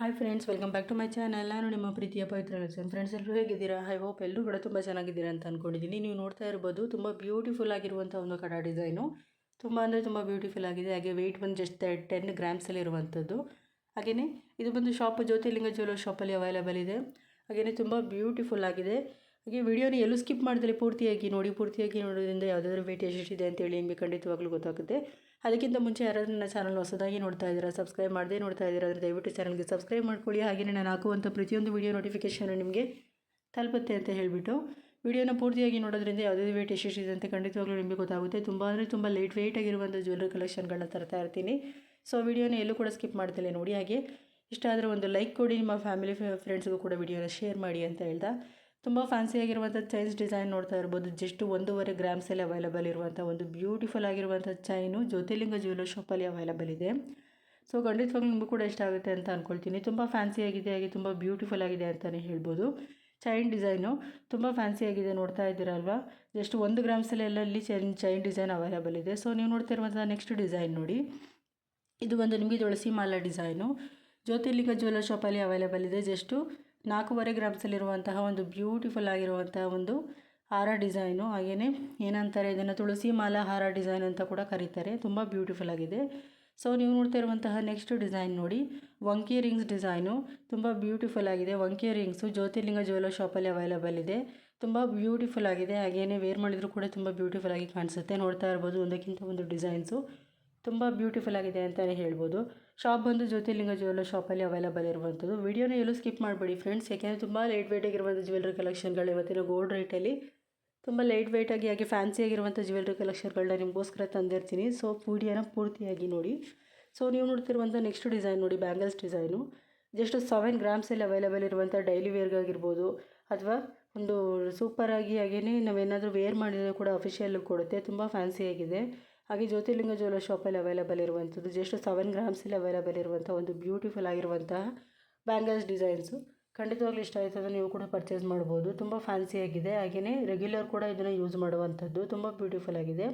Hi friends welcome back to my channel ನಾನು ನಿಮ್ಮ ಪ್ರೀತಿಯ ಪವಿತ್ರ ಲಕ್ಷನ್ ಫ್ರೆಂಡ್ಸ್ ಎಲ್ಲರೂ ಹೇಗಿದ್ದೀರಾ? ಐ ಹೋಪ್ ಎಲ್ಲರೂ ಕೂಡ ತುಂಬ ಚೆನ್ನಾಗಿದ್ದೀರಾ ಅಂತ ಅಂದ್ಕೊಂಡಿದ್ದೀನಿ ನೀವು ನೋಡ್ತಾ ಇರ್ಬೋದು, ತುಂಬ ಬ್ಯೂಟಿಫುಲ್ ಆಗಿರುವಂಥ ಒಂದು ಕಡ ಡಿಸೈನು ತುಂಬ ಅಂದರೆ ತುಂಬ ಬ್ಯೂಟಿಫುಲ್ ಆಗಿದೆ. ಹಾಗೆ ವೆಯ್ಟ್ ಬಂದು ಜಸ್ಟ್ ಟೆನ್ ಗ್ರಾಮ್ಸಲ್ಲಿ ಇರುವಂಥದ್ದು ಹಾಗೆಯೇ ಇದು ಬಂದು ಶಾಪ್ ಜ್ಯೋತಿರ್ಲಿಂಗ ಜ್ಯುವೆಲರ್ ಶಾಪಲ್ಲಿ ಅವೈಲೇಬಲ್ ಇದೆ. ಹಾಗೆಯೇ ತುಂಬ ಬ್ಯೂಟಿಫುಲ್ ಆಗಿದೆ. ಹಾಗೆ ವಿಡಿಯೋನ ಎಲ್ಲೂ ಸ್ಕಿಪ್ ಮಾಡಿದ್ರೆ ಪೂರ್ತಿಯಾಗಿ ನೋಡಿ, ಪೂರ್ತಿಯಾಗಿ ನೋಡೋದ್ರಿಂದ ಯಾವುದಾದ್ರೂ ವೆಯ್ಟ್ ಎಷ್ಟಿದೆ ಅಂತೇಳಿ ಹೆಂಗೆ ಖಂಡಿತವಾಗ್ಲೂ ಗೊತ್ತಾಗುತ್ತೆ. ಅದಕ್ಕಿಂತ ಮುಂಚೆ ಯಾರಾದರೂ ನನ್ನ ಚಾನಲ್ ಹೊಸದಾಗಿ ನೋಡ್ತಾ ಇದ್ದೀರಾ ಸಬ್ಸ್ಕ್ರೈಬ್ ಮಾಡದೇ ನೋಡ್ತಾ ಇದ್ದೀರಾ, ಅಂದರೆ ದಯವಿಟ್ಟು ಚಾನಲ್ಗೆ ಸಬ್ಸ್ಕ್ರೈಬ್ ಮಾಡ್ಕೊಳ್ಳಿ. ಹಾಗೆಯೇ ನಾನು ಹಾಕುವಂಥ ಪ್ರತಿಯೊಂದು ವಿಡಿಯೋ ನೋಟಿಫಿಕೇಷನ್ ನಿಮಗೆ ತಲುಪುತ್ತೆ ಅಂತ ಹೇಳಿಬಿಟ್ಟು ವಿಡಿಯೋನ ಪೂರ್ತಿಯಾಗಿ ನೋಡೋದ್ರಿಂದ ಯಾವುದೇ ವೇಟ್ ಎಷ್ಟಿದೆ ಅಂತ ಖಂಡಿತವಾಗ್ಲೂ ನಿಮಗೆ ಗೊತ್ತಾಗುತ್ತೆ. ತುಂಬ ಅಂದರೆ ತುಂಬ ಲೇಟ್ ವೇಟ್ ಆಗಿರುವಂಥ ಜ್ಯುವೆಲ್ಲರಿ ಕಲೆಕ್ಷನ್ಗಳನ್ನ ತರ್ತಾ ಇರ್ತೀನಿ. ಸೊ ವಿಡಿಯೋನ ಎಲ್ಲೂ ಕೂಡ ಸ್ಕಿಪ್ ಮಾಡ್ತಿಲ್ಲ ನೋಡಿ. ಹಾಗೆ ಇಷ್ಟ ಆದರೆ ಒಂದು ಲೈಕ್ ಕೊಡಿ, ನಿಮ್ಮ ಫ್ಯಾಮಿಲಿ ಫ್ರೆಂಡ್ಸ್ಗೂ ಕೂಡ ವೀಡಿಯೋನ ಶೇರ್ ಮಾಡಿ ಅಂತ ಹೇಳ್ದ ತುಂಬ ಫ್ಯಾನ್ಸಿ ಆಗಿರುವಂಥ ಚೈನ್ಸ್ ಡಿಸೈನ್ ನೋಡ್ತಾ ಇರ್ಬೋದು. ಜಸ್ಟ್ ಒಂದೂವರೆ ಗ್ರಾಮ್ಸಲ್ಲಿ ಅವೈಲಬಲ್ ಇರುವಂಥ ಒಂದು ಬ್ಯೂಟಿಫುಲ್ ಆಗಿರುವಂಥ ಚೈನು ಜ್ಯೋತಿರ್ಲಿಂಗ ಜ್ಯುವೆಲರ್ ಶಾಪಲ್ಲಿ ಅವೈಲಬಲ್ ಇದೆ. ಸೊ ಖಂಡಿತವಾಗ್ಲೂ ನಿಮಗೂ ಕೂಡ ಇಷ್ಟ ಆಗುತ್ತೆ ಅಂತ ಅಂದ್ಕೊಳ್ತೀನಿ ತುಂಬ ಫ್ಯಾನ್ಸಿ ಆಗಿದೆ, ಹಾಗೆ ತುಂಬ ಬ್ಯೂಟಿಫುಲ್ ಆಗಿದೆ ಅಂತಲೇ ಹೇಳ್ಬೋದು. ಚೈನ್ ಡಿಸೈನು ತುಂಬ ಫ್ಯಾನ್ಸಿ ಆಗಿದೆ ನೋಡ್ತಾ ಇದ್ದೀರಲ್ವಾ? ಜಸ್ಟ್ ಒಂದು ಗ್ರಾಮ್ಸಲ್ಲಿ ಅಲ್ಲಿ ಚೈನ್ ಚೈನ್ ಡಿಸೈನ್ ಅವೈಲಬಲ್ ಇದೆ. ಸೊ ನೀವು ನೋಡ್ತಾ ಇರುವಂಥ ನೆಕ್ಸ್ಟ್ ಡಿಸೈನ್ ನೋಡಿ. ಇದು ಬಂದು ನಿಮಗೆ ತುಳಸಿ ಮಾಲಾ ಡಿಸೈನು ಜ್ಯೋತಿರ್ಲಿಂಗ ಜ್ಯುವೆಲರ್ ಶಾಪಲ್ಲಿ ಅವೈಲಬಲ್ ಇದೆ. ಜಸ್ಟು ನಾಲ್ಕೂವರೆ ಗ್ರಾಮ್ಸಲ್ಲಿರುವಂತಹ ಒಂದು ಬ್ಯೂಟಿಫುಲ್ ಆಗಿರುವಂತಹ ಒಂದು ಹಾರ ಡಿಸೈನು. ಹಾಗೆಯೇ ಏನಂತಾರೆ, ಇದನ್ನು ತುಳಸಿ ಮಾಲಾ ಹಾರ ಡಿಸೈನ್ ಅಂತ ಕೂಡ ಕರೀತಾರೆ. ತುಂಬ ಬ್ಯೂಟಿಫುಲ್ ಆಗಿದೆ. ಸೊ, ನೀವು ನೋಡ್ತಾ ಇರುವಂತಹ ನೆಕ್ಸ್ಟ್ ಡಿಸೈನ್ ನೋಡಿ. ವಂಕಿ ರಿಂಗ್ಸ್ ಡಿಸೈನು. ತುಂಬ ಬ್ಯೂಟಿಫುಲ್ ಆಗಿದೆ. ವಂಕಿ ರಿಂಗ್ಸು ಜ್ಯೋತಿರ್ಲಿಂಗ ಜ್ಯುವೆಲರ್ ಶಾಪಲ್ಲಿ ಅವೈಲಬಲ್ ಇದೆ. ತುಂಬ ಬ್ಯೂಟಿಫುಲ್ ಆಗಿದೆ. ಹಾಗೆಯೇ ವೇರ್ ಮಾಡಿದರೂ ಕೂಡ ತುಂಬ ಬ್ಯೂಟಿಫುಲ್ ಆಗಿ ಕಾಣಿಸುತ್ತೆ. ನೋಡ್ತಾ ಇರ್ಬೋದು ಒಂದಕ್ಕಿಂತ ಒಂದು ಡಿಸೈನ್ಸು. ತುಂಬ ಬ್ಯೂಟಿಫುಲ್ ಆಗಿದೆ ಅಂತಲೇ ಹೇಳ್ಬೋದು. ಶಾಪ್ ಬಂದು ಜ್ಯೋತಿರ್ಲಿಂಗ ಜ್ಯುವೆಲ್ಲರ್ ಶಾಪಲ್ಲಿ ಅವೈಲಬಲ್ ಇರುವಂಥದ್ದು. ವಿಡಿಯೋನ ಎಲ್ಲೂ ಸ್ಕಿಪ್ ಮಾಡಬೇಡಿ ಫ್ರೆಂಡ್ಸ್ ಯಾಕೆಂದರೆ ತುಂಬ ಲೈಟ್ ವೇಟ್ ಆಗಿರುವಂಥ ಜ್ಯುವೆಲ್ಲರಿ ಕಲೆಕ್ಷನ್ಗಳು ಇವತ್ತಿನ ಗೋಲ್ಡ್ ರೇಟಲ್ಲಿ ತುಂಬ ಲೈಟ್ ವೆಯ್ಟ್ ಆಗಿ, ಹಾಗೆ ಫ್ಯಾನ್ಸಿ ಆಗಿರುವಂಥ ಜ್ಯುವೆಲ್ಲರಿ ಕಲೆಕ್ಷನ್ಗಳನ್ನ ನಿಮಗೋಸ್ಕರ ತಂದಿರ್ತೀನಿ. ಸೊ ವಿಡಿಯೋನ ಪೂರ್ತಿಯಾಗಿ ನೋಡಿ. ಸೊ ನೀವು ನೋಡ್ತಿರುವಂಥ ನೆಕ್ಸ್ಟ್ ಡಿಸೈನ್ ನೋಡಿ ಬ್ಯಾಂಗಲ್ಸ್ ಡಿಸೈನು ಜಸ್ಟ್ ಸೆವೆನ್ ಗ್ರಾಮ್ಸಲ್ಲಿ ಅವೈಲೇಬಲ್ ಇರುವಂಥ ಡೈಲಿ ವೇರ್ಗಾಗಿರ್ಬೋದು ಅಥವಾ ಒಂದು ಸೂಪರಾಗಿ ಹಾಗೆಯೇ ನಾವೇನಾದರೂ ವೇರ್ ಮಾಡಿದರೆ ಕೂಡ ಅಫಿಷಿಯಲ್ ಕೊಡುತ್ತೆ. ತುಂಬ ಫ್ಯಾನ್ಸಿಯಾಗಿದೆ ಹಾಗೆ ಜ್ಯೋತಿರ್ಲಿಂಗ ಜ್ಯುವೆಲ್ ಶಾಪಲ್ಲಿ ಅವೈಲಬಲ್ ಇರುವಂಥದ್ದು ಜಸ್ಟ್ ಸೆವೆನ್ ಗ್ರಾಮ್ಸಲ್ಲಿ ಅವೈಲಬಲ್ ಇರುವಂಥ ಒಂದು ಬ್ಯೂಟಿಫುಲ್ ಆಗಿರುವಂತಹ ಬ್ಯಾಂಗಲ್ಸ್ ಡಿಸೈನ್ಸು ಖಂಡಿತವಾಗ್ಲೂ ಇಷ್ಟ ಆಯ್ತದೆ, ನೀವು ಕೂಡ ಪರ್ಚೇಸ್ ಮಾಡ್ಬೋದು. ತುಂಬ ಫ್ಯಾನ್ಸಿಯಾಗಿದೆ ಹಾಗೆಯೇ ರೆಗ್ಯುಲರ್ ಕೂಡ ಇದನ್ನು ಯೂಸ್ ಮಾಡುವಂಥದ್ದು. ತುಂಬ ಬ್ಯೂಟಿಫುಲ್ ಆಗಿದೆ.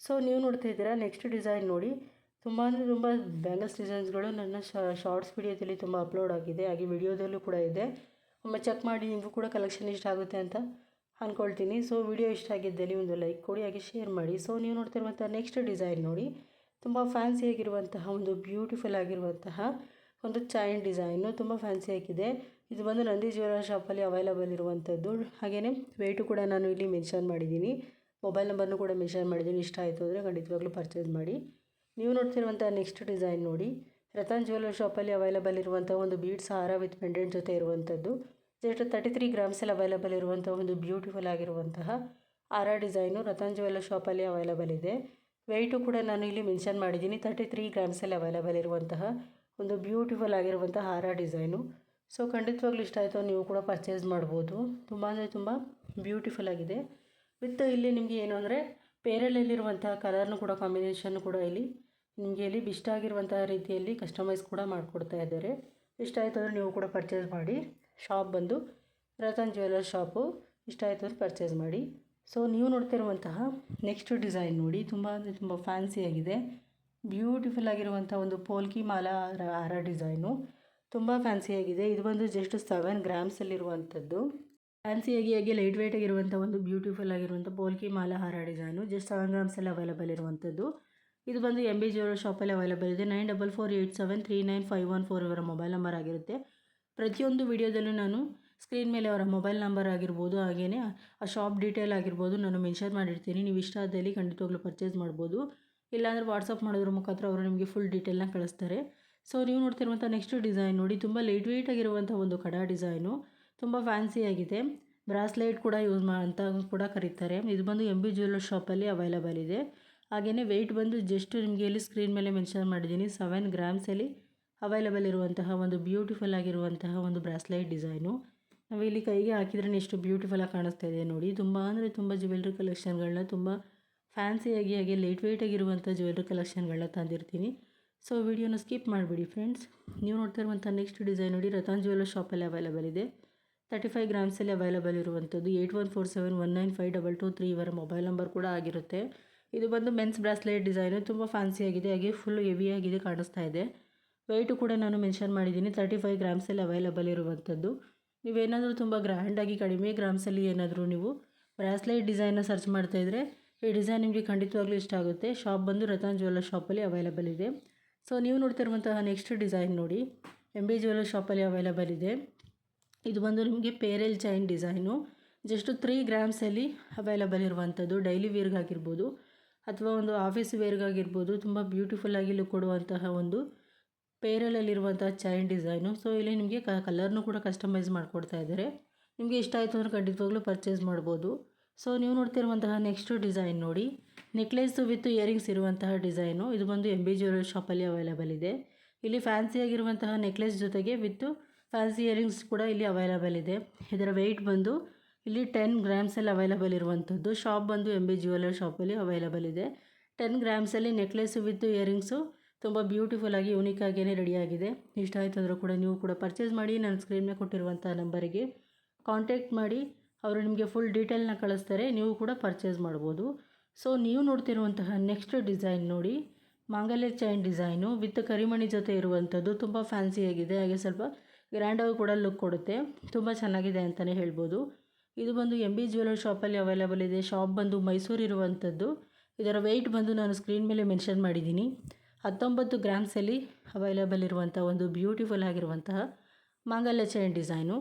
ಸೊ ನೀವು ನೋಡ್ತಾ ಇದ್ದೀರಾ ನೆಕ್ಸ್ಟ್ ಡಿಸೈನ್ ನೋಡಿ. ತುಂಬ ಅಂದರೆ ತುಂಬ ಬ್ಯಾಂಗಲ್ಸ್ ಡಿಸೈನ್ಸ್ಗಳು ನನ್ನ ಶಾರ್ಟ್ಸ್ ವಿಡಿಯೋದಲ್ಲಿ ತುಂಬ ಅಪ್ಲೋಡ್ ಆಗಿದೆ. ಹಾಗೆ ವಿಡಿಯೋದಲ್ಲೂ ಕೂಡ ಇದೆ. ಒಮ್ಮೆ ಚೆಕ್ ಮಾಡಿ, ನಿಮಗೂ ಕೂಡ ಕಲೆಕ್ಷನ್ ಇಷ್ಟ ಆಗುತ್ತೆ ಅಂತ. ಅಂದ್ಕೊಳ್ತೀನಿ. ಸೊ ವಿಡಿಯೋ ಇಷ್ಟ ಆಗಿದ್ದಲ್ಲಿ ಒಂದು ಲೈಕ್ ಕೊಡಿ, ಹಾಗೆ ಶೇರ್ ಮಾಡಿ. ಸೊ ನೀವು ನೋಡ್ತಿರುವಂಥ ನೆಕ್ಸ್ಟ್ ಡಿಸೈನ್ ನೋಡಿ. ತುಂಬ ಫ್ಯಾನ್ಸಿ ಆಗಿರುವಂತಹ ಒಂದು ಬ್ಯೂಟಿಫುಲ್ ಆಗಿರುವಂತಹ ಒಂದು ಚೈನ್ ಡಿಸೈನು ತುಂಬ ಫ್ಯಾನ್ಸಿ ಆಗಿದೆ. ಇದು ಬಂದು ನಂದಿ ಜ್ಯುವೆಲರ್ ಶಾಪಲ್ಲಿ ಅವೈಲಬಲ್ ಇರುವಂಥದ್ದು ಹಾಗೆಯೇ ವೆಯ್ಟು ಕೂಡ ನಾನು ಇಲ್ಲಿ ಮೆನ್ಷನ್ ಮಾಡಿದ್ದೀನಿ. ಮೊಬೈಲ್ ನಂಬರ್ನು ಕೂಡ ಮೆನ್ಷನ್ ಮಾಡಿದ್ದೀನಿ. ಇಷ್ಟ ಆಯಿತು ಅಂದರೆ ಖಂಡಿತವಾಗ್ಲೂ ಪರ್ಚೇಸ್ ಮಾಡಿ. ನೀವು ನೋಡ್ತಿರುವಂಥ ನೆಕ್ಸ್ಟ್ ಡಿಸೈನ್ ನೋಡಿ. ರತನ್ ಜ್ಯುವೆಲರ್ ಶಾಪಲ್ಲಿ ಅವೈಲಬಲ್ ಇರುವಂಥ ಒಂದು ಬೀಡ್ಸ್ ಹಾರ ವಿತ್ ಪೆಂಡೆಂಟ್ ಜೊತೆ ಇರುವಂಥದ್ದು ಜಸ್ಟ್ ತರ್ಟಿ ತ್ರೀ ಗ್ರಾಮ್ಸಲ್ಲಿ ಅವೈಲಬಲ್ ಇರುವಂಥ ಒಂದು ಬ್ಯೂಟಿಫುಲ್ ಆಗಿರುವಂತಹ ಆರ ಡಿಸೈನು ರತನ್ ಜ್ಯುವೆಲ್ಲರ್ ಶಾಪಲ್ಲಿ ಅವೈಲಬಲ್ ಇದೆ. ವೆಯ್ಟು ಕೂಡ ನಾನು ಇಲ್ಲಿ ಮೆನ್ಷನ್ ಮಾಡಿದ್ದೀನಿ. ತರ್ಟಿ ತ್ರೀ ಗ್ರಾಮ್ಸಲ್ಲಿ ಅವೈಲಬಲ್ ಇರುವಂತಹ ಒಂದು ಬ್ಯೂಟಿಫುಲ್ ಆಗಿರುವಂಥ ಹಾರ ಡಿಸೈನು ಸೊ ಖಂಡಿತವಾಗ್ಲೂ ಇಷ್ಟ ಆಯಿತು. ನೀವು ಕೂಡ ಪರ್ಚೇಸ್ ಮಾಡ್ಬೋದು. ತುಂಬ ಅಂದರೆ ತುಂಬ ಬ್ಯೂಟಿಫುಲ್ ಆಗಿದೆ. ವಿತ್ ಇಲ್ಲಿ ನಿಮಗೆ ಏನು ಅಂದರೆ ಪೇರಲಲ್ಲಿರುವಂತಹ ಕಲರ್ನು ಕೂಡ ಕಾಂಬಿನೇಷನ್ ಕೂಡ ಇಲ್ಲಿ ನಿಮಗೆ ಇಲ್ಲಿ ಇಷ್ಟ ಆಗಿರುವಂತಹ ರೀತಿಯಲ್ಲಿ ಕಸ್ಟಮೈಸ್ ಕೂಡ ಮಾಡಿಕೊಡ್ತಾ ಇದ್ದಾರೆ. ಇಷ್ಟ ಆಯಿತು ಅಂದರೆ ನೀವು ಕೂಡ ಪರ್ಚೇಸ್ ಮಾಡಿ. ಶಾಪ್ ಬಂದು ರತನ್ ಜ್ಯುವೆಲ್ಲರ್ ಶಾಪು ಇಷ್ಟ ಆಯಿತು ಅಂದರೆ ಪರ್ಚೇಸ್ ಮಾಡಿ. ಸೊ ನೀವು ನೋಡ್ತಿರುವಂತಹ ನೆಕ್ಸ್ಟ್ ಡಿಸೈನ್ ನೋಡಿ, ತುಂಬ ಅಂದರೆ ತುಂಬ ಫ್ಯಾನ್ಸಿಯಾಗಿದೆ ಬ್ಯೂಟಿಫುಲ್ ಆಗಿರುವಂಥ ಒಂದು ಪೋಲ್ಕಿ ಮಾಲಾ ಹಾರ ಡಿಸೈನು ತುಂಬ ಫ್ಯಾನ್ಸಿಯಾಗಿದೆ ಇದು ಬಂದು ಜಸ್ಟ್ ಸೆವೆನ್ ಗ್ರಾಮ್ಸಲ್ಲಿರುವಂಥದ್ದು ಫ್ಯಾನ್ಸಿಯಾಗಿ ಹಾಗೆ ಲೈಟ್ ವೆಯ್ಟ್ ಆಗಿರುವಂಥ ಒಂದು ಬ್ಯೂಟಿಫುಲ್ ಆಗಿರುವಂಥ ಪೋಲ್ಕಿ ಮಾಲಾ ಹಾರ ಡಿಸೈನು ಜಸ್ಟ್ ಸೆವೆನ್ ಗ್ರಾಮ್ಸಲ್ಲಿ ಅವೈಲೇಬಲ್ ಇರುವಂಥದ್ದು ಇದು ಬಂದು ಎಂ ಬಿ ಜ್ಯುವೆಲ್ಲರ್ ಶಾಪಲ್ಲಿ ಅವೈಲಬಲ್ ಇದೆ. Nine double four eight seven three nine five one four ಇವರ ಮೊಬೈಲ್ ನಂಬರ್ ಆಗಿರುತ್ತೆ. ಪ್ರತಿಯೊಂದು ವಿಡಿಯೋದಲ್ಲೂ ನಾನು ಸ್ಕ್ರೀನ್ ಮೇಲೆ ಅವರ ಮೊಬೈಲ್ ನಂಬರ್ ಆಗಿರ್ಬೋದು ಹಾಗೆಯೇ ಆ ಶಾಪ್ ಡೀಟೇಲ್ ಆಗಿರ್ಬೋದು ನಾನು ಮೆನ್ಷನ್ ಮಾಡಿರ್ತೀನಿ. ನೀವು ಇಷ್ಟ ಆದಲ್ಲಿ ಖಂಡಿತವಾಗ್ಲೂ ಪರ್ಚೇಸ್ ಮಾಡ್ಬೋದು. ಇಲ್ಲಾಂದರೆ ವಾಟ್ಸಪ್ ಮಾಡೋದ್ರ ಮುಖಾಂತರ ಅವರು ನಿಮಗೆ ಫುಲ್ ಡೀಟೇಲ್ನ ಕಳಿಸ್ತಾರೆ. ಸೊ ನೀವು ನೋಡ್ತಿರುವಂಥ ನೆಕ್ಸ್ಟ್ ಡಿಸೈನ್ ನೋಡಿ, ತುಂಬ ಲೈಟ್ ವೆಯ್ಟ್ ಆಗಿರುವಂಥ ಒಂದು ಕಡ ಡಿಸೈನು ತುಂಬ ಫ್ಯಾನ್ಸಿ ಆಗಿದೆ. ಬ್ರಾಸ್ಲೈಟ್ ಕೂಡ ಯೂಸ್ ಮಾ, ಅಂತ ಕೂಡ ಕರೀತಾರೆ. ಇದು ಬಂದು ಎಂ ಬಿ ಜ್ಯುವೆಲ್ಲರ್ ಶಾಪಲ್ಲಿ ಅವೈಲೇಬಲ್ ಇದೆ. ಹಾಗೆಯೇ ವೆಯ್ಟ್ ಬಂದು ಜಸ್ಟ್ ನಿಮಗೆ ಇಲ್ಲಿ ಸ್ಕ್ರೀನ್ ಮೇಲೆ ಮೆನ್ಷನ್ ಮಾಡಿದ್ದೀನಿ. ಸೆವೆನ್ ಗ್ರಾಮ್ಸಲ್ಲಿ ಅವೈಲೇಬಲ್ ಇರುವಂತಹ ಒಂದು ಬ್ಯೂಟಿಫುಲ್ ಆಗಿರುವಂತಹ ಒಂದು ಬ್ರಾಸ್ಲೈಟ್ ಡಿಸೈನು ನಾವು ಇಲ್ಲಿ ಕೈಗೆ ಹಾಕಿದ್ರೆ ಎಷ್ಟು ಬ್ಯೂಟಿಫುಲ್ ಆಗಿ ಕಾಣಿಸ್ತಾ ಇದೆ ನೋಡಿ. ತುಂಬ ಅಂದರೆ ತುಂಬ ಜ್ಯುವೆಲ್ರಿ ಕಲೆಕ್ಷನ್ಗಳನ್ನ ತುಂಬ ಫ್ಯಾನ್ಸಿಯಾಗಿ ಹಾಗೆ ಲೈಟ್ ವೆಯ್ಟ್ ಆಗಿರುವಂಥ ಜ್ಯುವೆಲ್ರಿ ಕಲೆಕ್ಷನ್ಗಳನ್ನ ತಂದಿರ್ತೀನಿ. ಸೊ ವಿಡಿಯೋನ ಸ್ಕಿಪ್ ಮಾಡಿಬಿಡಿ ಫ್ರೆಂಡ್ಸ್ ನೀವು ನೋಡ್ತಾ ಇರುವಂಥ ನೆಕ್ಸ್ಟ್ ಡಿಸೈನ್ ನೋಡಿ, ರತನ್ ಜ್ಯುವೆಲ್ಲರ್ ಶಾಪಲ್ಲಿ ಅವೈಲೇಬಲ್ ಇದೆ. ತರ್ಟಿ ಫೈವ್ ಗ್ರಾಮ್ಸಲ್ಲಿ ಅವೈಲೇಬಲ್ ಇರುವಂಥದ್ದು eight one four seven one nine five double two three ಇವರ ಮೊಬೈಲ್ ನಂಬರ್ ಕೂಡ ಆಗಿರುತ್ತೆ. ಇದು ಬಂದು ಮೆನ್ಸ್ ಬ್ರಾಸ್ಲೈಟ್ ಡಿಸೈನು ತುಂಬ ಫ್ಯಾನ್ಸಿಯಾಗಿದೆ ಹಾಗೆ ಫುಲ್ ಹೆವಿಯಾಗಿದೆ ಕಾಣಿಸ್ತಾ ಇದೆ. ವೆಯ್ಟು ಕೂಡ ನಾನು ಮೆನ್ಷನ್ ಮಾಡಿದ್ದೀನಿ. ತರ್ಟಿ ಫೈವ್ ಗ್ರಾಮ್ಸಲ್ಲಿ ಅವೈಲಬಲ್ ಇರುವಂಥದ್ದು. ನೀವೇನಾದರೂ ತುಂಬ ಗ್ರ್ಯಾಂಡಾಗಿ ಕಡಿಮೆ ಗ್ರಾಮ್ಸಲ್ಲಿ ಏನಾದರೂ ನೀವು ಬ್ರಾಸ್ಲೈಟ್ ಡಿಸೈನ್ನ ಸರ್ಚ್ ಮಾಡ್ತಾಯಿದ್ರೆ ಈ ಡಿಸೈನ್ ನಿಮಗೆ ಖಂಡಿತವಾಗ್ಲೂ ಇಷ್ಟ ಆಗುತ್ತೆ. ಶಾಪ್ ಬಂದು ರತನ್ ಜ್ಯುವೆಲ್ಲರ್ ಶಾಪಲ್ಲಿ ಅವೈಲಬಲ್ ಇದೆ. ಸೊ ನೀವು ನೋಡ್ತಿರುವಂತಹ ನೆಕ್ಸ್ಟ್ ಡಿಸೈನ್ ನೋಡಿ. ಎಂ ಬಿ ಜ್ಯುವೆಲ್ಲರ್ ಶಾಪಲ್ಲಿ ಅವೈಲಬಲ್ ಇದೆ. ಇದು ಬಂದು ನಿಮಗೆ pearl chain design just three ಗ್ರಾಮ್ಸಲ್ಲಿ available ಇರುವಂಥದ್ದು. ಡೈಲಿ ವೇರ್ಗಾಗಿರ್ಬೋದು ಅಥವಾ ಒಂದು ಆಫೀಸ್ ವೇರ್ಗಾಗಿರ್ಬೋದು ತುಂಬ ಬ್ಯೂಟಿಫುಲ್ಲಾಗಿ ಲುಕ್ ಕೊಡುವಂತಹ ಒಂದು ಪೇರಲಲ್ಲಿರುವಂತಹ ಚೈನ್ ಡಿಸೈನು. ಸೊ ಇಲ್ಲಿ ನಿಮಗೆ ಕಲರ್ನು ಕೂಡ ಕಸ್ಟಮೈಸ್ ಮಾಡಿಕೊಡ್ತಾ ಇದ್ದಾರೆ. ನಿಮಗೆ ಇಷ್ಟ ಆಯಿತು ಅಂದರೆ ಖಂಡಿತವಾಗ್ಲೂ ಪರ್ಚೇಸ್ ಮಾಡ್ಬೋದು. ಸೊ ನೀವು ನೋಡ್ತಿರುವಂತಹ ನೆಕ್ಸ್ಟ್ ಡಿಸೈನ್ ನೋಡಿ. ನೆಕ್ಲೆಸ್ ವಿತ್ ಇಯರಿಂಗ್ಸ್ ಇರುವಂತಹ ಡಿಸೈನು ಇದು ಬಂದು ಎಂ ಬಿ ಜ್ಯುವೆಲ್ಲರಿ ಶಾಪಲ್ಲಿ ಅವೈಲಬಲ್ ಇದೆ. ಇಲ್ಲಿ ಫ್ಯಾನ್ಸಿಯಾಗಿರುವಂತಹ ನೆಕ್ಲೆಸ್ ಜೊತೆಗೆ ವಿತ್ ಫ್ಯಾನ್ಸಿ ಇಯರಿಂಗ್ಸ್ ಕೂಡ ಇಲ್ಲಿ ಅವೈಲಬಲ್ ಇದೆ. ಇದರ ವೆಯ್ಟ್ ಬಂದು ಇಲ್ಲಿ ಟೆನ್ ಗ್ರಾಮ್ಸಲ್ಲಿ ಅವೈಲಬಲ್ ಇರುವಂಥದ್ದು. ಶಾಪ್ ಬಂದು ಎಂ ಬಿ ಜ್ಯುವೆಲ್ಲರ್ ಶಾಪಲ್ಲಿ ಅವೈಲಬಲ್ ಇದೆ. ಟೆನ್ ಗ್ರಾಮ್ಸಲ್ಲಿ ನೆಕ್ಲೆಸ್ ವಿತ್ ಇಯರಿಂಗ್ಸು ತುಂಬ ಬ್ಯೂಟಿಫುಲ್ಲಾಗಿ ಯೂನಿಕಾಗಿಯೇ ರೆಡಿಯಾಗಿದೆ ಇಷ್ಟ ಆಯಿತು ಅಂದರೂ ಕೂಡ ನೀವು ಕೂಡ ಪರ್ಚೇಸ್ ಮಾಡಿ, ನನ್ನ ಸ್ಕ್ರೀನ್ ಕೊಟ್ಟಿರುವಂಥ ನಂಬರಿಗೆ ಕಾಂಟ್ಯಾಕ್ಟ್ ಮಾಡಿ. ಅವರು ನಿಮಗೆ ಫುಲ್ ಡೀಟೇಲ್ನ ಕಳಿಸ್ತಾರೆ, ನೀವು ಕೂಡ ಪರ್ಚೇಸ್ ಮಾಡ್ಬೋದು. ಸೊ ನೀವು ನೋಡ್ತಿರುವಂತಹ ನೆಕ್ಸ್ಟ್ ಡಿಸೈನ್ ನೋಡಿ. ಮಾಂಗಲ್ಯ ಚೈನ್ ಡಿಸೈನು ವಿತ್ ಕರಿಮಣಿ ಜೊತೆ ಇರುವಂಥದ್ದು. ತುಂಬ ಫ್ಯಾನ್ಸಿಯಾಗಿದೆ ಹಾಗೆ ಸ್ವಲ್ಪ ಗ್ರ್ಯಾಂಡಾಗಿ ಕೂಡ ಲುಕ್ ಕೊಡುತ್ತೆ. ತುಂಬ ಚೆನ್ನಾಗಿದೆ ಅಂತಲೇ ಹೇಳ್ಬೋದು. ಇದು ಬಂದು ಎಂ ಬಿ ಜ್ಯುವೆಲರ್ ಶಾಪಲ್ಲಿ ಅವೈಲೇಬಲ್ ಇದೆ. ಶಾಪ್ ಬಂದು ಮೈಸೂರು ಇರುವಂಥದ್ದು. ಇದರ ವೆಯ್ಟ್ ಬಂದು ನಾನು ಸ್ಕ್ರೀನ್ ಮೇಲೆ ಮೆನ್ಷನ್ ಮಾಡಿದ್ದೀನಿ. ಹತ್ತೊಂಬತ್ತು ಗ್ರಾಮ್ಸಲ್ಲಿ ಅವೈಲೇಬಲ್ ಇರುವಂಥ ಒಂದು ಬ್ಯೂಟಿಫುಲ್ ಆಗಿರುವಂತಹ ಮಾಂಗಲ್ಯ ಚೈನ್ ಡಿಸೈನು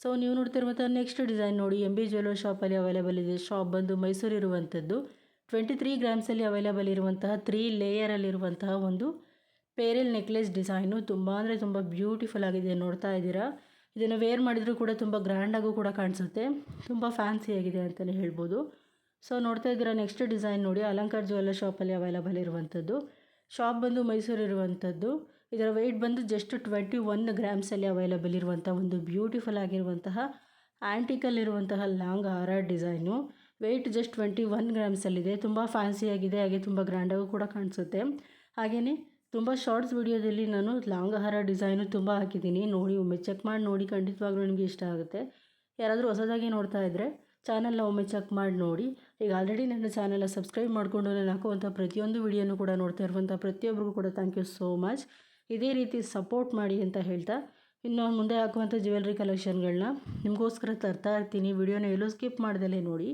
ಸೊ ನೀವು ನೋಡ್ತಿರುವಂಥ ನೆಕ್ಸ್ಟ್ ಡಿಸೈನ್ ನೋಡಿ ಎಂ ಬಿ ಜ್ಯುವೆಲ್ಲರ್ ಶಾಪಲ್ಲಿ ಅವೈಲೇಬಲ್ ಇದೆ. ಶಾಪ್ ಬಂದು ಮೈಸೂರು ಇರುವಂಥದ್ದು ಟ್ವೆಂಟಿ ತ್ರೀ ಗ್ರಾಮ್ಸಲ್ಲಿ ಅವೈಲೇಬಲ್ ಇರುವಂತಹ ತ್ರೀ ಲೇಯರಲ್ಲಿರುವಂತಹ ಒಂದು ಪೇರೆಲ್ ನೆಕ್ಲೆಸ್ ಡಿಸೈನು ತುಂಬ ಅಂದರೆ ತುಂಬ ಬ್ಯೂಟಿಫುಲ್ ಆಗಿದೆ ನೋಡ್ತಾ ಇದ್ದೀರಾ. ಇದನ್ನು ವೇರ್ ಮಾಡಿದರೂ ಕೂಡ ತುಂಬ ಗ್ರ್ಯಾಂಡಾಗೂ ಕೂಡ ಕಾಣಿಸುತ್ತೆ. ತುಂಬ ಫ್ಯಾನ್ಸಿಯಾಗಿದೆ ಅಂತಲೇ ಹೇಳ್ಬೋದು. ಸೊ ನೋಡ್ತಾ ಇದ್ದೀರಾ ನೆಕ್ಸ್ಟ್ ಡಿಸೈನ್ ನೋಡಿ, ಅಲಂಕಾರ್ ಜ್ಯುವೆಲ್ಲರ್ ಶಾಪಲ್ಲಿ ಅವೈಲೇಬಲ್ ಇರುವಂಥದ್ದು ಶಾಪ್ ಬಂದು ಮೈಸೂರು ಇರುವಂಥದ್ದು. ಇದರ ವೆಯ್ಟ್ ಬಂದು ಜಸ್ಟ್ ಟ್ವೆಂಟಿ ಒನ್ ಗ್ರಾಮ್ಸಲ್ಲಿ ಅವೈಲಬಲ್ ಇರುವಂಥ ಒಂದು ಬ್ಯೂಟಿಫುಲ್ ಆಗಿರುವಂತಹ ಆ್ಯಂಟಿಕಲ್ಲಿರುವಂತಹ ಲಾಂಗ್ ಹಾರ design weight just twenty one ಗ್ರಾಮ್ಸಲ್ಲಿದೆ ತುಂಬ ಫ್ಯಾನ್ಸಿಯಾಗಿದೆ ಹಾಗೆ ತುಂಬ ಗ್ರ್ಯಾಂಡಾಗೂ ಕೂಡ ಕಾಣಿಸುತ್ತೆ. ಹಾಗೆಯೇ ತುಂಬ ಶಾರ್ಟ್ಸ್ ವಿಡಿಯೋದಲ್ಲಿ ನಾನು ಲಾಂಗ್ ಹಾರ ಡಿಸೈನು ತುಂಬ ಹಾಕಿದ್ದೀನಿ. ನೋಡಿ, ಒಮ್ಮೆ ಚೆಕ್ ಮಾಡಿ ನೋಡಿ, ಖಂಡಿತವಾಗ್ಲೂ ನಿಮಗೆ ಇಷ್ಟ ಆಗುತ್ತೆ. ಯಾರಾದರೂ ಹೊಸದಾಗಿ ನೋಡ್ತಾ ಇದ್ದರೆ ಚಾನಲ್ನ ಒಮ್ಮೆ ಚೆಕ್ ಮಾಡಿ ನೋಡಿ. ಈಗ ಆಲ್ರೆಡಿ ನನ್ನ ಚಾನಲ್ನ ಸಬ್ಸ್ಕ್ರೈಬ್ ಮಾಡಿಕೊಂಡು ನಾನು ಹಾಕುವಂಥ ಪ್ರತಿಯೊಂದು ವಿಡಿಯೋನು ಕೂಡ ನೋಡ್ತಾ ಇರುವಂಥ ಪ್ರತಿಯೊಬ್ಬರಿಗೂ ಕೂಡ ಥ್ಯಾಂಕ್ ಯು ಸೋ ಮಚ್ ಇದೇ ರೀತಿ ಸಪೋರ್ಟ್ ಮಾಡಿ ಅಂತ ಹೇಳ್ತಾ, ಇನ್ನು ಮುಂದೆ ಹಾಕುವಂಥ ಜ್ಯುವೆಲ್ರಿ ಕಲೆಕ್ಷನ್ಗಳನ್ನ ನಿಮಗೋಸ್ಕರ ತರ್ತಾ ಇರ್ತೀನಿ. ವಿಡಿಯೋನ ಎಲ್ಲೂ ಸ್ಕಿಪ್ ಮಾಡ್ದಲೇ ನೋಡಿ.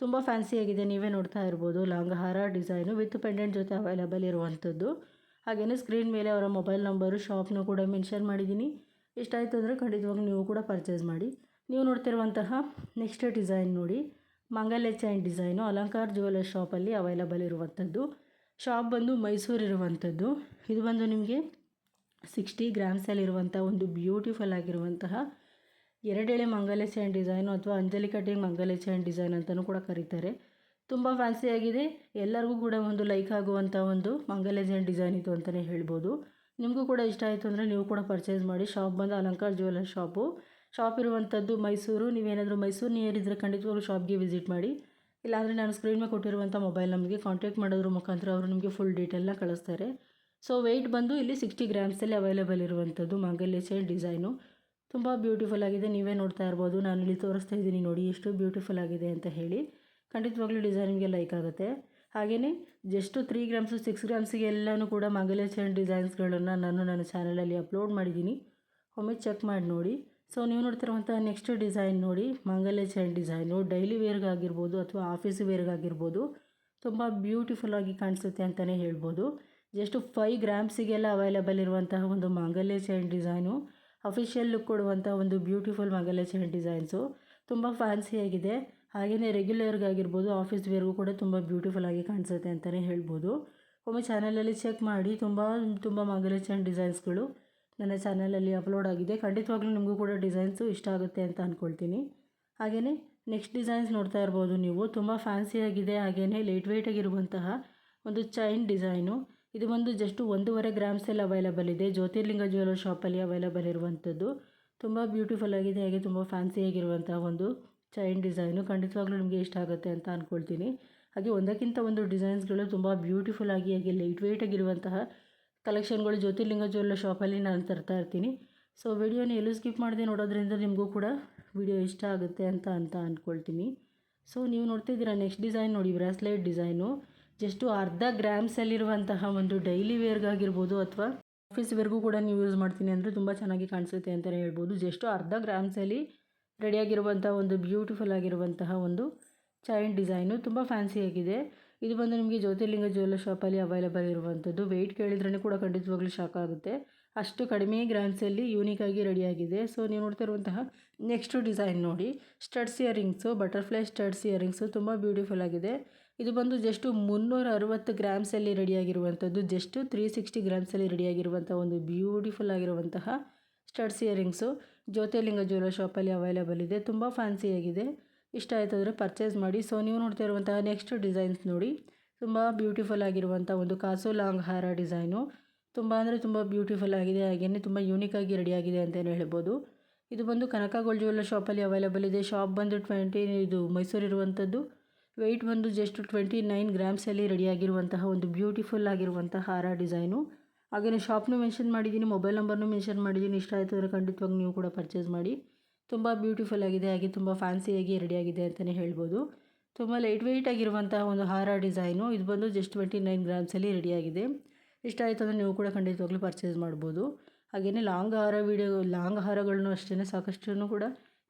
ತುಂಬ ಫ್ಯಾನ್ಸಿಯಾಗಿದೆ ನೀವೇ ನೋಡ್ತಾ ಇರ್ಬೋದು. ಲಾಂಗ್ ಹಾರ ಡಿಸೈನು ವಿತ್ ಪೆಂಡೆಂಟ್ ಜೊತೆ ಅವೈಲೇಬಲ್ ಇರುವಂಥದ್ದು ಹಾಗೆಯೇ ಸ್ಕ್ರೀನ್ ಮೇಲೆ ಅವರ ಮೊಬೈಲ್ ನಂಬರು ಶಾಪ್ನು ಕೂಡ ಮೆನ್ಷನ್ ಮಾಡಿದ್ದೀನಿ. ಇಷ್ಟ ಆಯಿತು ಅಂದರೆ ಖಂಡಿತವಾಗಿ ನೀವು ಕೂಡ ಪರ್ಚೇಸ್ ಮಾಡಿ. ನೀವು ನೋಡ್ತಿರುವಂತಹ ನೆಕ್ಸ್ಟ್ ಡಿಸೈನ್ ನೋಡಿ. ಮಂಗಲ್ಯ ಚೈನ್ ಡಿಸೈನು, ಅಲಂಕಾರ್ ಜ್ಯುವೆಲ್ಲರ್ ಶಾಪಲ್ಲಿ ಅವೈಲಬಲ್ ಇರುವಂಥದ್ದು. ಶಾಪ್ ಬಂದು ಮೈಸೂರು ಇರುವಂಥದ್ದು ಇದು ಬಂದು ನಿಮಗೆ ಸಿಕ್ಸ್ಟಿ ಗ್ರಾಮ್ಸಲ್ಲಿರುವಂಥ ಒಂದು ಬ್ಯೂಟಿಫುಲ್ ಆಗಿರುವಂತಹ ಎರಡೆಳೆ ಮಂಗಲ್ಯ ಚೈನ್ ಡಿಸೈನು ಅಥವಾ ಅಂಜಲಿ ಕಟ್ಟಿಂಗ್ ಮಂಗಲ್ಯ ಚೈನ್ ಡಿಸೈನ್ ಅಂತಲೂ ಕೂಡ ಕರೀತಾರೆ. ತುಂಬ ಫ್ಯಾನ್ಸಿಯಾಗಿದೆ ಎಲ್ಲರಿಗೂ ಕೂಡ ಒಂದು ಲೈಕ್ ಆಗುವಂಥ ಒಂದು ಮಂಗಲ್ಯ ಚೈನ್ ಡಿಸೈನ್ ಇದು ಅಂತಲೇ ಹೇಳ್ಬೋದು. ನಿಮಗೂ ಕೂಡ ಇಷ್ಟ ಆಯಿತು ಅಂದರೆ ನೀವು ಕೂಡ ಪರ್ಚೇಸ್ ಮಾಡಿ. ಶಾಪ್ ಬಂದು ಅಲಂಕಾರ್ ಜ್ಯುವೆಲ್ಲರ್ ಶಾಪು. ಶಾಪ್ ಇರುವಂಥದ್ದು ಮೈಸೂರು. ನೀವೇನಾದರೂ ಮೈಸೂರು ನಿಯರ್ ಇದ್ದರೆ ಖಂಡಿತವಾಗ್ಲೂ ಶಾಪ್ಗೆ ವಿಸಿಟ್ ಮಾಡಿ. ಇಲ್ಲಾಂದರೆ ನಾನು ಸ್ಕ್ರೀನ್ ಮೇಲೆ ಕೊಟ್ಟಿರುವಂಥ ಮೊಬೈಲ್ ನಮಗೆ ಕಾಂಟ್ಯಾಕ್ಟ್ ಮಾಡೋದ್ರ ಮುಖಾಂತರ ಅವರು ನಿಮಗೆ ಫುಲ್ ಡೀಟೇಲ್ನ ಕಳಿಸ್ತಾರೆ. ಸೊ ವೆಯ್ಟ್ ಬಂದು ಇಲ್ಲಿ ಸಿಕ್ಸ್ಟಿ ಗ್ರಾಮ್ಸಲ್ಲಿ ಅವೈಲೇಬಲ್ ಇರುವಂಥದ್ದು ಮಂಗಲ್ಯ ಚೈನ್ ಡಿಸೈನು ತುಂಬ ಬ್ಯೂಟಿಫುಲ್ ಆಗಿದೆ. ನೀವೇ ನೋಡ್ತಾ ಇರ್ಬೋದು. ನಾನು ಇಲ್ಲಿ ತೋರಿಸ್ತಾ ಇದ್ದೀನಿ ನೋಡಿ ಎಷ್ಟು ಬ್ಯೂಟಿಫುಲ್ ಆಗಿದೆ ಅಂತ ಹೇಳಿ. ಖಂಡಿತವಾಗ್ಲೂ ಡಿಸೈನ್ ನಿಮಗೆ ಲೈಕ್ ಆಗುತ್ತೆ. ಹಾಗೆಯೇ ಜಸ್ಟು ತ್ರೀ ಗ್ರಾಮ್ಸು ಸಿಕ್ಸ್ ಗ್ರಾಮ್ಸಿಗೆ ಎಲ್ಲನೂ ಕೂಡ ಮಂಗಲ್ಯ ಚೈನ್ ಡಿಸೈನ್ಸ್ಗಳನ್ನು ನಾನು ನನ್ನ ಚಾನಲಲ್ಲಿ ಅಪ್ಲೋಡ್ ಮಾಡಿದ್ದೀನಿ. ಒಮ್ಮೆ ಚೆಕ್ ಮಾಡಿ ನೋಡಿ. ಸೊ ನೀವು ನೋಡ್ತಿರುವಂಥ ನೆಕ್ಸ್ಟ್ ಡಿಸೈನ್ ನೋಡಿ, ಮಂಗಲ್ಯ ಚೈನ್ ಡಿಸೈನು ಡೈಲಿ ವೇರ್ಗಾಗಿರ್ಬೋದು ಅಥವಾ ಆಫೀಸ್ ವೇರ್ಗಾಗಿರ್ಬೋದು ತುಂಬ ಬ್ಯೂಟಿಫುಲ್ಲಾಗಿ ಕಾಣಿಸುತ್ತೆ ಅಂತಲೇ ಹೇಳ್ಬೋದು. ಜಸ್ಟ್ ಫೈ ಗ್ರಾಮ್ಸಿಗೆಲ್ಲ ಅವೈಲೇಬಲ್ ಇರುವಂತಹ ಒಂದು ಮಾಂಗಲ್ಯ ಚೈನ್ ಡಿಸೈನು ಅಫಿಷಿಯಲ್ ಲುಕ್ ಕೊಡುವಂಥ ಒಂದು ಬ್ಯೂಟಿಫುಲ್ ಮಂಗಲ್ಯ ಚೈನ್ ಡಿಸೈನ್ಸು ತುಂಬ ಫ್ಯಾನ್ಸಿಯಾಗಿದೆ ಹಾಗೆಯೇ ರೆಗ್ಯುಲರ್ಗಾಗಿರ್ಬೋದು ಆಫೀಸ್ ವೇರ್ಗೂ ಕೂಡ ತುಂಬ ಬ್ಯೂಟಿಫುಲ್ ಆಗಿ ಕಾಣಿಸುತ್ತೆ ಅಂತಲೇ ಹೇಳ್ಬೋದು. ಒಮ್ಮೆ ಚಾನಲಲ್ಲಿ ಚೆಕ್ ಮಾಡಿ, ತುಂಬ ತುಂಬ ಮಂಗಲ್ಯ ಚೈನ್ ಡಿಸೈನ್ಸ್ಗಳು ನನ್ನ ಚಾನಲಲ್ಲಿ ಅಪ್ಲೋಡ್ ಆಗಿದೆ. ಖಂಡಿತವಾಗ್ಲೂ ನಿಮಗೂ ಕೂಡ ಡಿಸೈನ್ಸು ಇಷ್ಟ ಆಗುತ್ತೆ ಅಂತ ಅಂದ್ಕೊಳ್ತೀನಿ ಹಾಗೆಯೇ ನೆಕ್ಸ್ಟ್ ಡಿಸೈನ್ಸ್ ನೋಡ್ತಾ ಇರ್ಬೋದು ನೀವು. ತುಂಬ ಫ್ಯಾನ್ಸಿಯಾಗಿದೆ ಹಾಗೆಯೇ ಲೈಟ್ ವೆಯ್ಟಾಗಿರುವಂತಹ ಒಂದು ಚೈನ್ ಡಿಸೈನು. ಇದು ಒಂದು ಜಸ್ಟ್ ಒಂದೂವರೆ ಗ್ರಾಮ್ಸಲ್ಲಿ ಅವೈಲಬಲ್ ಇದೆ. ಜ್ಯೋತಿರ್ಲಿಂಗ ಜ್ಯುವೆಲ್ಲರ್ ಶಾಪಲ್ಲಿ ಅವೈಲಬಲ್ ಇರುವಂಥದ್ದು. ತುಂಬ ಬ್ಯೂಟಿಫುಲ್ ಆಗಿದೆ. ಹಾಗೆ ತುಂಬ ಫ್ಯಾನ್ಸಿಯಾಗಿರುವಂಥ ಒಂದು ಚೈನ್ ಡಿಸೈನು. ಖಂಡಿತವಾಗ್ಲೂ ನಿಮಗೆ ಇಷ್ಟ ಆಗುತ್ತೆ ಅಂತ ಅಂದ್ಕೊಳ್ತೀನಿ ಹಾಗೆ ಒಂದಕ್ಕಿಂತ ಒಂದು ಡಿಸೈನ್ಸ್ಗಳು ತುಂಬ ಬ್ಯೂಟಿಫುಲ್ ಆಗಿ, ಹಾಗೆ ಲೈಟ್ ವೆಯ್ಟಾಗಿರುವಂತಹ ಕಲೆಕ್ಷನ್ಗಳು ಜ್ಯೋತಿರ್ಲಿಂಗ ಜ್ಯುವೆಲ್ಲರ್ ಶಾಪಲ್ಲಿ ನಾನು ತರ್ತಾ ಇರ್ತೀನಿ. ಸೊ ವಿಡಿಯೋನ ಎಲ್ಲೂ ಸ್ಕಿಪ್ ಮಾಡದೆ ನೋಡೋದ್ರಿಂದ ನಿಮಗೂ ಕೂಡ ವಿಡಿಯೋ ಇಷ್ಟ ಆಗುತ್ತೆ ಅಂತ ಅಂತ ಅಂದ್ಕೊಳ್ತೀನಿ ಸೊ ನೀವು ನೋಡ್ತಿದ್ದೀರಾ ನೆಕ್ಸ್ಟ್ ಡಿಸೈನ್ ನೋಡಿ, ಬ್ರಾಸ್ಲೈಟ್ ಡಿಸೈನು ಜಸ್ಟು ಅರ್ಧ ಗ್ರಾಮ್ಸಲ್ಲಿರುವಂತಹ ಒಂದು ಡೈಲಿ ವೇರ್ಗಾಗಿರ್ಬೋದು ಅಥವಾ ಆಫೀಸ್ ವೇರ್ಗೂ ಕೂಡ ನೀವು ಯೂಸ್ ಮಾಡ್ತೀನಿ ಅಂದರೆ ತುಂಬ ಚೆನ್ನಾಗಿ ಕಾಣಿಸುತ್ತೆ ಅಂತಲೇ ಹೇಳ್ಬೋದು. ಜಸ್ಟು ಅರ್ಧ ಗ್ರಾಮ್ಸಲ್ಲಿ ರೆಡಿಯಾಗಿರುವಂಥ ಒಂದು ಬ್ಯೂಟಿಫುಲ್ ಆಗಿರುವಂತಹ ಒಂದು ಚೈನ್ ಡಿಸೈನು ತುಂಬ ಫ್ಯಾನ್ಸಿಯಾಗಿದೆ ಇದು ಬಂದು ನಿಮಗೆ ಜ್ಯೋತಿರ್ಲಿಂಗ ಜ್ಯುವೆಲ್ಲರ್ ಶಾಪಲ್ಲಿ ಅವೈಲೇಬಲ್ ಇರುವಂಥದ್ದು ವೆಯ್ಟ್ ಕೇಳಿದ್ರೇ ಕೂಡ ಖಂಡಿತವಾಗ್ಲೂ ಶಾಕ್ ಆಗುತ್ತೆ. ಅಷ್ಟು ಕಡಿಮೆ ಗ್ರಾಮ್ಸಲ್ಲಿ ಯೂನಿಕಾಗಿ ರೆಡಿಯಾಗಿದೆ ಸೊ ನೀವು ನೋಡ್ತಾ ಇರುವಂತಹ ನೆಕ್ಸ್ಟು ಡಿಸೈನ್ ನೋಡಿ. Studs earrings butterfly studs earrings ತುಂಬ ಬ್ಯೂಟಿಫುಲ್ ಆಗಿದೆ. ಇದು ಬಂದು ಜಸ್ಟು ಮುನ್ನೂರ ಅರವತ್ತು ಗ್ರಾಮ್ಸಲ್ಲಿ ರೆಡಿಯಾಗಿರುವಂಥದ್ದು ಜಸ್ಟು ತ್ರೀ ಸಿಕ್ಸ್ಟಿ ಗ್ರಾಮ್ಸಲ್ಲಿ ರೆಡಿಯಾಗಿರುವಂಥ ಒಂದು ಬ್ಯೂಟಿಫುಲ್ ಆಗಿರುವಂತಹ ಸ್ಟಡ್ಸ್ ಇಯರಿಂಗ್ಸು ಜ್ಯೋತಿರ್ಲಿಂಗ ಜ್ಯುವೆಲ್ಲರ್ ಶಾಪಲ್ಲಿ ಅವೈಲೇಬಲ್ ಇದೆ. ತುಂಬ ಫ್ಯಾನ್ಸಿಯಾಗಿದೆ ಇಷ್ಟ ಆಯ್ತಂದರೆ ಪರ್ಚೇಸ್ ಮಾಡಿ. ಸೊ ನೀವು ನೋಡ್ತಾ ಇರುವಂತಹ ನೆಕ್ಸ್ಟ್ ಡಿಸೈನ್ಸ್ ನೋಡಿ. ತುಂಬ ಬ್ಯೂಟಿಫುಲ್ ಆಗಿರುವಂಥ ಒಂದು ಕಾಸು ಲಾಂಗ್ ಹಾರ ಡಿಸೈನು ತುಂಬ ಅಂದರೆ ತುಂಬ ಬ್ಯೂಟಿಫುಲ್ ಆಗಿದೆ. ಹಾಗೆಯೇ ತುಂಬ ಯೂನಿಕಾಗಿ ರೆಡಿಯಾಗಿದೆ ಅಂತಲೇ ಹೇಳ್ಬೋದು. ಇದು ಬಂದು ಕನಕ ಗೋಲ್ಡ್ ಜ್ಯುವೆಲ್ಲರ್ ಶಾಪಲ್ಲಿ ಅವೈಲೇಬಲ್ ಇದೆ. ಶಾಪ್ ಬಂದು ಟ್ವೆಂಟಿ ಇದು ಮೈಸೂರಿರುವಂಥದ್ದು ವೆಯ್ಟ್ ಬಂದು ಜಸ್ಟ್ ಟ್ವೆಂಟಿ ನೈನ್ ಗ್ರಾಮ್ಸಲ್ಲಿ ರೆಡಿಯಾಗಿರುವಂತಹ ಒಂದು ಬ್ಯೂಟಿಫುಲ್ ಆಗಿರುವಂಥ ಹಾರ ಡಿಸೈನು ಹಾಗೆಯೇ ಶಾಪ್ನೂ ಮೆನ್ಷನ್ ಮಾಡಿದ್ದೀನಿ ಮೊಬೈಲ್ ನಂಬರ್ನು ಮೆನ್ಷನ್ ಮಾಡಿದ್ದೀನಿ. ಇಷ್ಟ ಆಯಿತು ಅಂದರೆ ಖಂಡಿತವಾಗಿ ನೀವು ಕೂಡ ಪರ್ಚೇಸ್ ಮಾಡಿ. ತುಂಬ ಬ್ಯೂಟಿಫುಲ್ ಆಗಿದೆ, ಹಾಗೆ ತುಂಬ ಫ್ಯಾನ್ಸಿಯಾಗಿ ರೆಡಿಯಾಗಿದೆ ಅಂತಲೇ ಹೇಳ್ಬೋದು. ತುಂಬ ಲೈಟ್ ವೆಯ್ಟ್ ಆಗಿರುವಂತಹ ಒಂದು ಹಾರ ಡಿಸೈನು ಇದು ಬಂದು ಜಸ್ಟ್ ಟ್ವೆಂಟಿ ನೈನ್ ಗ್ರಾಮ್ಸಲ್ಲಿ ರೆಡಿಯಾಗಿದೆ ಇಷ್ಟ ಆಯಿತು ಅಂದರೆ ನೀವು ಕೂಡ ಖಂಡಿತವಾಗ್ಲೂ ಪರ್ಚೇಸ್ ಮಾಡ್ಬೋದು. ಹಾಗೆಯೇ ಲಾಂಗ್ ಹಾರ ವೀಡಿಯೋ ಲಾಂಗ್ ಹಾರಗಳನ್ನು ಅಷ್ಟೇ ಸಾಕಷ್ಟು ಕೂಡ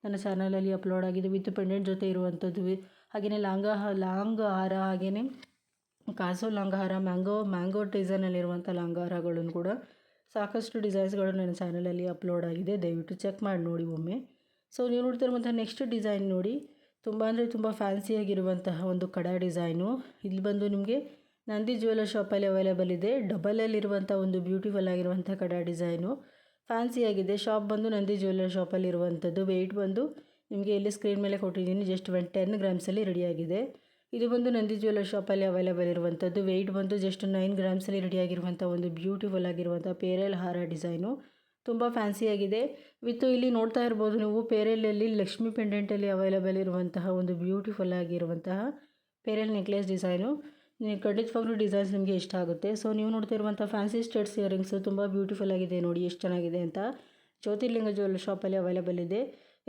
ನನ್ನ ಚಾನಲಲ್ಲಿ ಅಪ್ಲೋಡ್ ಆಗಿದೆ. ವಿತ್ ಪೆಂಡೆಂಟ್ ಜೊತೆ ಇರುವಂಥದ್ದು. ಹಾಗೆಯೇ ಲಾಂಗ ಲಾಂಗ್ ಹಾರ ಹಾಗೆಯೇ ಕಾಸು ಲಾಂಗ್ ಹಾರ ಮ್ಯಾಂಗೋ ಮ್ಯಾಂಗೋ ಡಿಸೈನಲ್ಲಿರುವಂಥ ಲಾಂಗ್ ಹಾರಗಳನ್ನು ಕೂಡ ಸಾಕಷ್ಟು ಡಿಸೈನ್ಸ್ಗಳು ನನ್ನ ಚಾನಲಲ್ಲಿ ಅಪ್ಲೋಡ್ ಆಗಿದೆ. ದಯವಿಟ್ಟು ಚೆಕ್ ಮಾಡಿ ನೋಡಿ ಒಮ್ಮೆ. ಸೊ ನೀವು ನೋಡ್ತಿರುವಂಥ ನೆಕ್ಸ್ಟ್ ಡಿಸೈನ್ ನೋಡಿ. ತುಂಬ ಅಂದರೆ ತುಂಬ ಫ್ಯಾನ್ಸಿಯಾಗಿರುವಂತಹ ಒಂದು ಕಡ ಡಿಸೈನು ಇಲ್ಲಿ ಬಂದು ನಿಮಗೆ ನಂದಿ ಜ್ಯುವೆಲ್ಲರ್ ಶಾಪಲ್ಲಿ ಅವೈಲೇಬಲ್ ಇದೆ. ಡಬಲಲ್ಲಿರುವಂಥ ಒಂದು ಬ್ಯೂಟಿಫುಲ್ ಆಗಿರುವಂಥ ಕಡ ಡಿಸೈನು ಫ್ಯಾನ್ಸಿಯಾಗಿದೆ ಶಾಪ್ ಬಂದು ನಂದಿ ಜ್ಯುವೆಲ್ಲರ್ ಶಾಪಲ್ಲಿ ಇರುವಂಥದ್ದು ವೆಯ್ಟ್ ಬಂದು ನಿಮಗೆ ಇಲ್ಲಿ ಸ್ಕ್ರೀನ್ ಮೇಲೆ ಕೊಟ್ಟಿದ್ದೀನಿ. ಜಸ್ಟ್ ಒನ್ ಟೆನ್ ಗ್ರಾಮ್ಸಲ್ಲಿ ರೆಡಿಯಾಗಿದೆ ಇದು ಬಂದು ನಂದಿ ಜ್ಯುವೆಲ್ಲರ್ ಶಾಪಲ್ಲಿ ಅವೈಲೇಬಲ್ ಇರುವಂಥದ್ದು ವೆಯ್ಟ್ ಬಂದು ಜಸ್ಟ್ ನೈನ್ ಗ್ರಾಮ್ಸಲ್ಲಿ ರೆಡಿಯಾಗಿರುವಂಥ ಒಂದು ಬ್ಯೂಟಿಫುಲ್ ಆಗಿರುವಂಥ ಪೇರಲ್ ಹಾರ ಡಿಸೈನು ತುಂಬ ಫ್ಯಾನ್ಸಿಯಾಗಿದೆ ವಿತ್ತು ಇಲ್ಲಿ ನೋಡ್ತಾ ಇರ್ಬೋದು ನೀವು, ಪೇರೆಲಲ್ಲಿ ಲಕ್ಷ್ಮಿ ಪೆಂಡೆಂಟಲ್ಲಿ ಅವೈಲಬಲ್ ಇರುವಂತಹ ಒಂದು ಬ್ಯೂಟಿಫುಲ್ ಆಗಿರುವಂತಹ ಪೇರೆಲ್ ನೆಕ್ಲೆಸ್ ಡಿಸೈನು ಖಂಡಿತವಾಗ್ಲೂ ಡಿಸೈನ್ಸ್ ನಿಮಗೆ ಇಷ್ಟ ಆಗುತ್ತೆ. ಸೊ ನೀವು ನೋಡ್ತಾ ಇರುವಂಥ ಫ್ಯಾನ್ಸಿ ಸ್ಟೇಟ್ಸ್ ಇಯರಿಂಗ್ಸು ತುಂಬ ಬ್ಯೂಟಿಫುಲ್ ಆಗಿದೆ ನೋಡಿ, ಎಷ್ಟು ಚೆನ್ನಾಗಿದೆ ಅಂತ. ಜ್ಯೋತಿರ್ಲಿಂಗ ಜ್ಯುವೆಲ್ ಶಾಪಲ್ಲಿ ಅವೈಲೇಬಲ್ ಇದೆ.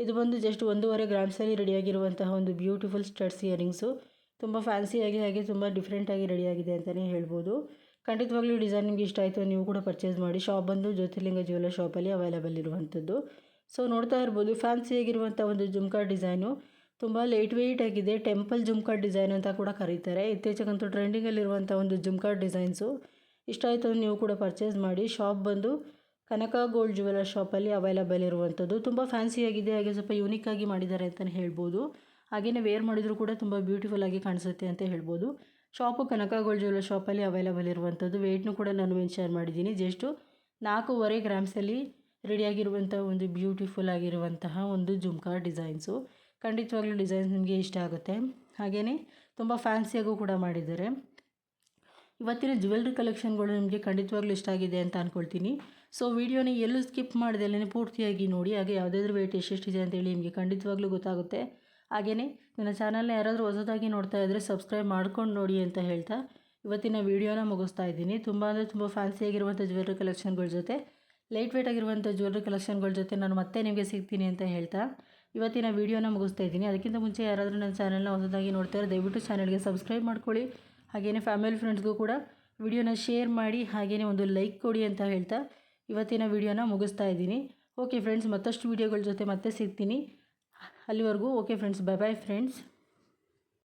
ಇದು ಬಂದು ಜಸ್ಟ್ ಒಂದೂವರೆ ಗ್ರಾಮ್ಸಲ್ಲಿ ರೆಡಿಯಾಗಿರುವಂತಹ ಒಂದು ಬ್ಯೂಟಿಫುಲ್ ಸ್ಟಡ್ಸ್ ಇಯರಿಂಗ್ಸು ತುಂಬ ಫ್ಯಾನ್ಸಿಯಾಗಿ ಹಾಗೆ ತುಂಬ ಡಿಫ್ರೆಂಟಾಗಿ ರೆಡಿಯಾಗಿದೆ ಅಂತಲೇ ಹೇಳ್ಬೋದು. ಖಂಡಿತವಾಗ್ಲೂ ಡಿಸೈನ್ ನಿಮಗೆ ಇಷ್ಟ ಆಯಿತು, ನೀವು ಕೂಡ ಪರ್ಚೇಸ್ ಮಾಡಿ. ಶಾಪ್ ಬಂದು ಜ್ಯೋತಿರ್ಲಿಂಗ ಜ್ಯುವೆಲ್ಲರ್ ಶಾಪಲ್ಲಿ ಅವೈಲೇಬಲ್ ಇರುವಂಥದ್ದು ಸೊ ನೋಡ್ತಾ ಇರ್ಬೋದು ಫ್ಯಾನ್ಸಿಯಾಗಿರುವಂಥ ಒಂದು ಜುಮ್ಕಾ ಡಿಸೈನು ತುಂಬ ಲೈಟ್ ವೆಯ್ಟ್ ಆಗಿದೆ. ಟೆಂಪಲ್ ಜುಮ್ಕಾ ಡಿಸೈನ್ ಅಂತ ಕೂಡ ಕರೀತಾರೆ. ಇತ್ತೀಚೆಗಂತೂ ಟ್ರೆಂಡಿಂಗಲ್ಲಿರುವಂಥ ಒಂದು ಜುಮ್ಕಾ ಡಿಸೈನ್ಸು ಇಷ್ಟ ಆಯಿತು ನೀವು ಕೂಡ ಪರ್ಚೇಸ್ ಮಾಡಿ. ಶಾಪ್ ಬಂದು ಕನಕ ಗೋಲ್ಡ್ ಜ್ಯುವೆಲ್ಲರ್ ಶಾಪಲ್ಲಿ ಅವೈಲೇಬಲ್ ಇರುವಂಥದ್ದು ತುಂಬ ಫ್ಯಾನ್ಸಿಯಾಗಿದೆ ಹಾಗೆ ಸ್ವಲ್ಪ ಯೂನಿಕ್ ಆಗಿ ಮಾಡಿದ್ದಾರೆ ಅಂತಲೇ ಹೇಳ್ಬೋದು. ಹಾಗೆಯೇ ವೇರ್ ಮಾಡಿದರೂ ಕೂಡ ತುಂಬ ಬ್ಯೂಟಿಫುಲ್ ಆಗಿ ಕಾಣಿಸುತ್ತೆ ಅಂತ ಹೇಳ್ಬೋದು. ಶಾಪು ಕನಕ ಗೋಲ್ಡ್ ಜ್ಯುವೆಲ್ಲರ್ ಶಾಪಲ್ಲಿ ಅವೈಲಬಲ್ ಇರುವಂಥದ್ದು. ವೆಯ್ಟ್ನು ಕೂಡ ನಾನು ಮೆನ್ಷನ್ ಮಾಡಿದ್ದೀನಿ. ಜಸ್ಟು ನಾಲ್ಕೂವರೆ ಗ್ರಾಮ್ಸಲ್ಲಿ ರೆಡಿಯಾಗಿರುವಂಥ ಒಂದು ಬ್ಯೂಟಿಫುಲ್ ಆಗಿರುವಂತಹ ಒಂದು ಜುಮ್ಕಾ ಡಿಸೈನ್ಸು ಖಂಡಿತವಾಗ್ಲೂ ಡಿಸೈನ್ಸ್ ನಿಮಗೆ ಇಷ್ಟ ಆಗುತ್ತೆ. ಹಾಗೆಯೇ ತುಂಬ ಫ್ಯಾನ್ಸಿಯಾಗೂ ಕೂಡ ಮಾಡಿದ್ದಾರೆ. ಇವತ್ತಿನ ಜ್ಯುವೆಲ್ರಿ ಕಲೆಕ್ಷನ್ಗಳು ನಿಮಗೆ ಖಂಡಿತವಾಗ್ಲೂ ಇಷ್ಟ ಆಗಿದೆ ಅಂತ ಅಂದ್ಕೊಳ್ತೀನಿ ಸೊ ವೀಡಿಯೋನ ಎಲ್ಲೂ ಸ್ಕಿಪ್ ಮಾಡ್ದಲ್ಲೇ ಪೂರ್ತಿಯಾಗಿ ನೋಡಿ. ಹಾಗೆ ಯಾವುದಾದ್ರೂ ವೆಯ್ಟ್ ಎಷ್ಟೆಷ್ಟಿದೆ ಅಂತೇಳಿ ನಿಮಗೆ ಖಂಡಿತವಾಗ್ಲೂ ಗೊತ್ತಾಗುತ್ತೆ. ಹಾಗೆಯೇ ನನ್ನ ಚಾನಲ್ನ ಯಾರಾದರೂ ಹೊಸದಾಗಿ ನೋಡ್ತಾ ಇದ್ದರೆ ಸಬ್ಸ್ಕ್ರೈಬ್ ಮಾಡ್ಕೊಂಡು ನೋಡಿ ಅಂತ ಹೇಳ್ತಾ ಇವತ್ತಿನ ವೀಡಿಯೋನ ಮುಗಿಸ್ತಾ ಇದ್ದೀನಿ. ತುಂಬ ಅಂದರೆ ತುಂಬ ಫ್ಯಾನ್ಸಿಯಾಗಿರುವಂಥ ಜ್ಯುವೆಲ್ರಿ ಕಲೆಕ್ಷನ್ಗಳ ಜೊತೆ ಲೈಟ್ ವೇಟ್ ಆಗಿರುವಂಥ ಜ್ಯುವೆಲ್ರಿ ಕಲೆಕ್ಷನ್ಗಳ ಜೊತೆ ನಾನು ಮತ್ತೆ ನಿಮಗೆ ಸಿಗ್ತೀನಿ ಅಂತ ಹೇಳ್ತಾ ಇವತ್ತಿನ ವೀಡಿಯೋನ ಮುಗಿಸ್ತಾ ಇದ್ದೀನಿ. ಅದಕ್ಕಿಂತ ಮುಂಚೆ ಯಾರಾದರೂ ನನ್ನ ಚಾನಲ್ನ ಹೊಸದಾಗಿ ನೋಡ್ತಾರೆ ದಯವಿಟ್ಟು ಚಾನಲ್ಗೆ ಸಬ್ಸ್ಕ್ರೈಬ್ ಮಾಡ್ಕೊಳ್ಳಿ. ಹಾಗೆಯೇ ಫ್ಯಾಮಿಲಿ ಫ್ರೆಂಡ್ಸ್ಗೂ ಕೂಡ ವಿಡಿಯೋನ ಶೇರ್ ಮಾಡಿ ಹಾಗೆಯೇ ಒಂದು ಲೈಕ್ ಕೊಡಿ ಅಂತ ಹೇಳ್ತಾ ಇವತ್ತಿನ ವೀಡಿಯೋನ ಮುಗಿಸ್ತಾ ಇದ್ದೀನಿ. ಓಕೆ ಫ್ರೆಂಡ್ಸ್ ಮತ್ತಷ್ಟು ವೀಡಿಯೋಗಳ ಜೊತೆ ಮತ್ತೆ ಸಿಗ್ತೀನಿ. ಅಲ್ಲಿವರೆಗೂ okay friends bye bye friends